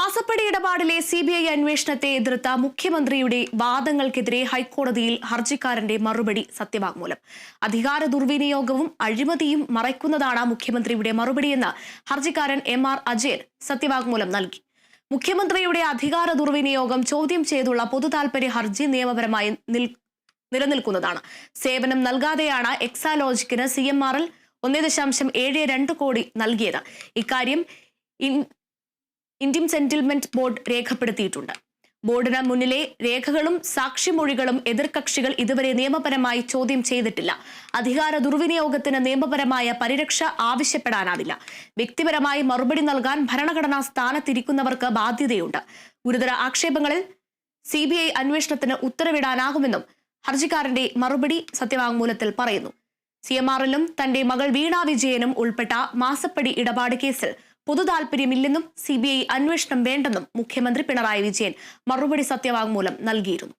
മാസപ്പടി ഇടപാടിലെ C B I അന്വേഷണത്തെ എതിർത്ത മുഖ്യമന്ത്രിയുടെ വാദങ്ങൾക്കെതിരെ ഹൈക്കോടതിയിൽ ഹർജിക്കാരന്റെ മറുപടി സത്യവാങ്മൂലം. അധികാര ദുർവിനിയോഗവും അഴിമതിയും മറയ്ക്കുന്നതാണ് മുഖ്യമന്ത്രിയുടെ മറുപടിയെന്ന് ഹർജിക്കാരൻ എം ആർ അജയൻ സത്യവാങ്മൂലം നൽകി. മുഖ്യമന്ത്രിയുടെ അധികാര ദുർവിനിയോഗം ചോദ്യം ചെയ്തുള്ള പൊതുതാൽപര്യ ഹർജി നിയമപരമായി നിലനിൽക്കുന്നതാണ്. സേവനം നൽകാതെയാണ് എക്സാലോജിക്കിന് സി എം ആറിൽ ഒന്നേ ദശാംശം ഏഴ് രണ്ട് കോടി നൽകിയത്. ഇക്കാര്യം ഇന്ത്യൻ സെറ്റിൽമെന്റ് ബോർഡ് രേഖപ്പെടുത്തിയിട്ടുണ്ട്. ബോർഡിന് മുന്നിലെ രേഖകളും സാക്ഷിമൊഴികളും എതിർകക്ഷികൾ ഇതുവരെ നിയമപരമായി ചോദ്യം ചെയ്തിട്ടില്ല. അധികാര ദുർവിനിയോഗത്തിന് നിയമപരമായ പരിരക്ഷ ആവശ്യപ്പെടാനാവില്ല. വ്യക്തിപരമായി മറുപടി നൽകാൻ ഭരണഘടനാ സ്ഥാനത്തിരിക്കുന്നവർക്ക് ബാധ്യതയുണ്ട്. ഗുരുതര ആക്ഷേപങ്ങളിൽ സി ബി ഐ അന്വേഷണത്തിന് ഉത്തരവിടാനാകുമെന്നും ഹർജിക്കാരന്റെ മറുപടി സത്യവാങ്മൂലത്തിൽ പറയുന്നു. സി എം ആറിലും തന്റെ മകൾ വീണാ വിജയനും ഉൾപ്പെട്ട മാസപ്പടി ഇടപാട് കേസിൽ പൊതുതാൽപര്യമില്ലെന്നും സി ബി ഐ അന്വേഷണം വേണ്ടെന്നും മുഖ്യമന്ത്രി പിണറായി വിജയൻ മറുപടി സത്യവാങ്മൂലം നൽകിയിരുന്നു.